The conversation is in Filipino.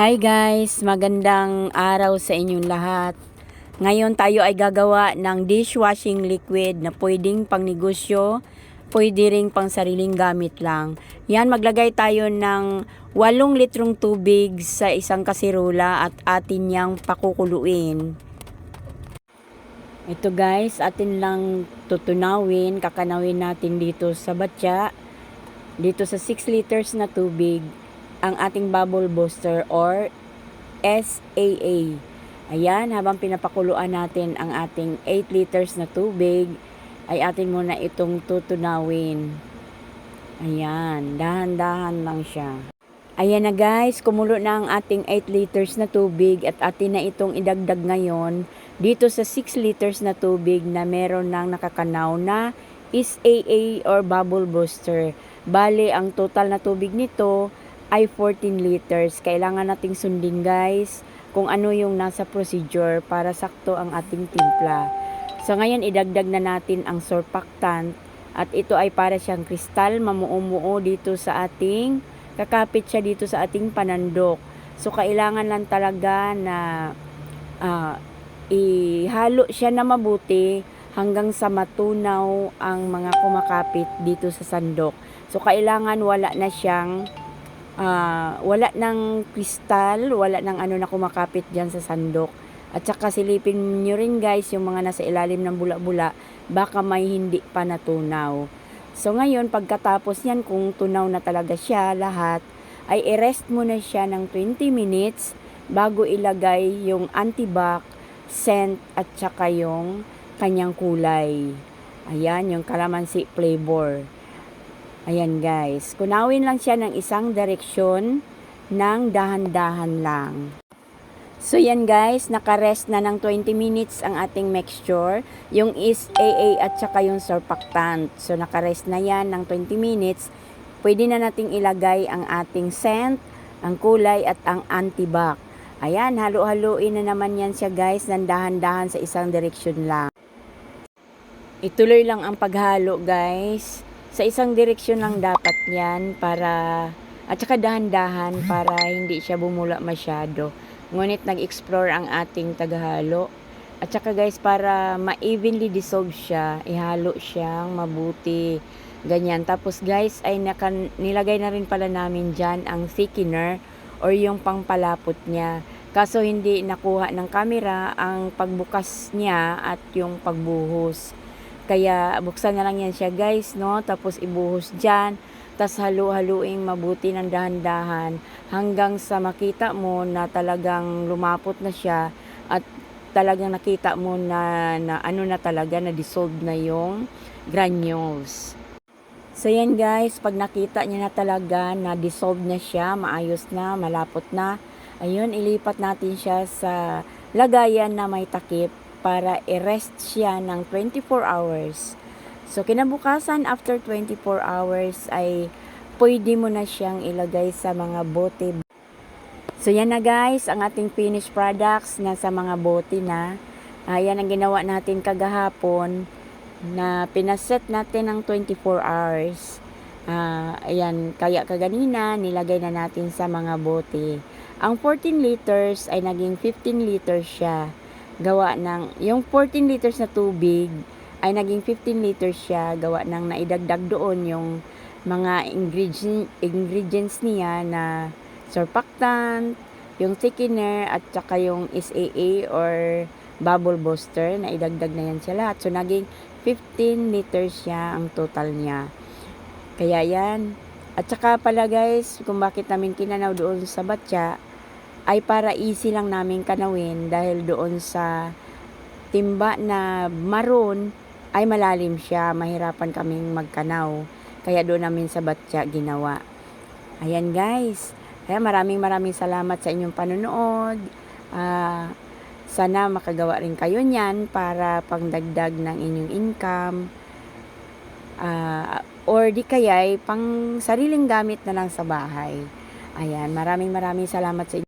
Hi guys, magandang araw sa inyong lahat. Ngayon tayo ay gagawa ng dishwashing liquid na pwedeng pang negosyo, pwede ring pang sariling gamit lang. Yan, maglagay tayo ng 8 litrong tubig sa isang kasirola at atin niyang pakukuluin. Ito guys, atin lang tutunawin, kakanawin natin dito sa batya, dito sa 6 liters na tubig, ang ating bubble booster or SAA. Ayan, habang pinapakuluan natin ang ating 8 liters na tubig, ay atin muna itong tutunawin. Ayan, dahan-dahan lang siya. Ayan na guys, kumulo na ang ating 8 liters na tubig at atin na itong idagdag ngayon dito sa 6 liters na tubig na meron ng nakakanaw na is AA or bubble booster. Bale, ang total na tubig nito ay 14 liters. Kailangan nating sundin guys kung ano yung nasa procedure para sakto ang ating timpla. So ngayon idagdag na natin ang surfactant at ito ay para siyang kristal mamuo-muo dito sa ating kakapit siya dito sa ating panandok. So kailangan lang talaga na ah, ihalo siya na mabuti hanggang sa matunaw ang mga kumakapit dito sa sandok. So kailangan wala na siyang ah, wala ng kristal, wala ng ano na kumakapit diyan sa sandok. At saka silipin nyo rin guys yung mga nasa ilalim ng bula-bula, baka may hindi pa natunaw. So ngayon, pagkatapos niyan, kung tunaw na talaga siya lahat, ay i-rest muna siya ng 20 minutes bago ilagay yung antibac, scent at saka yung kanyang kulay. Ayan, yung calamansi flavor. Ayan guys, kunawin lang siya ng isang direksyon ng dahan-dahan lang. So yan guys, nakarest na ng 20 minutes ang ating mixture. Yung is AA at saka yung surfactant. So nakarest na yan ng 20 minutes. Pwede na nating ilagay ang ating scent, ang kulay at ang antibac. Ayan, halo-haloin na naman yan siya guys, ng dahan-dahan sa isang direksyon lang. Ituloy lang ang paghalo guys. Sa isang direksyon lang dapat yan para at saka dahan-dahan para hindi siya bumula masyado. Ngunit nag-explore ang ating taghalo. At saka guys, para ma-evenly dissolve siya, ihalo siyang mabuti. Ganyan. Tapos guys, ay naka, nilagay na rin pala namin dyan ang thickener or yung pangpalapot niya. Kaso hindi nakuha ng camera ang pagbukas niya at yung pagbuhos. Kaya buksan na lang yan siya guys, no? Tapos ibuhos dyan. Tapos halu-haluing mabuti ng dahan-dahan hanggang sa makita mo na talagang lumapot na siya at talagang nakita mo na, na ano na talaga, na dissolve na yung granules. So yan guys, pag nakita niya na talaga na dissolve na siya, maayos na, malapot na, ayun, ilipat natin siya sa lagayan na may takip para i-rest siya ng 24 hours. So kinabukasan after 24 hours ay pwede mo na siyang ilagay sa mga bote. So yan na guys, ang ating finished products na sa mga bote na. Ayan ang ginawa natin kagahapon na pinaset natin ng 24 hours. Ah, ayan, kaya kaganina nilagay na natin sa mga bote. Ang 14 liters ay naging 15 liters siya. Gawa ng, yung 14 liters na tubig ay naging 15 liters siya. Gawa ng naidagdag doon yung mga ingredient, ingredients niya na surfactant, yung thickener at saka yung SAA or bubble booster na idagdag na yan siya lahat. So naging 15 liters siya ang total niya. Kaya yan. At saka pala guys, kung bakit namin kinanaw doon sa batya, ay para easy lang namin kanawin dahil doon sa timba na maroon ay malalim siya. Mahirapan kaming magkanaw. Kaya doon namin sa batya ginawa. Ayan guys. Kaya maraming maraming salamat sa inyong panonood. Ah, sana makagawa rin kayo niyan para pangdagdag ng inyong income. Ah, or di kaya pang sariling gamit na lang sa bahay. Ayan, maraming maraming salamat sa inyo.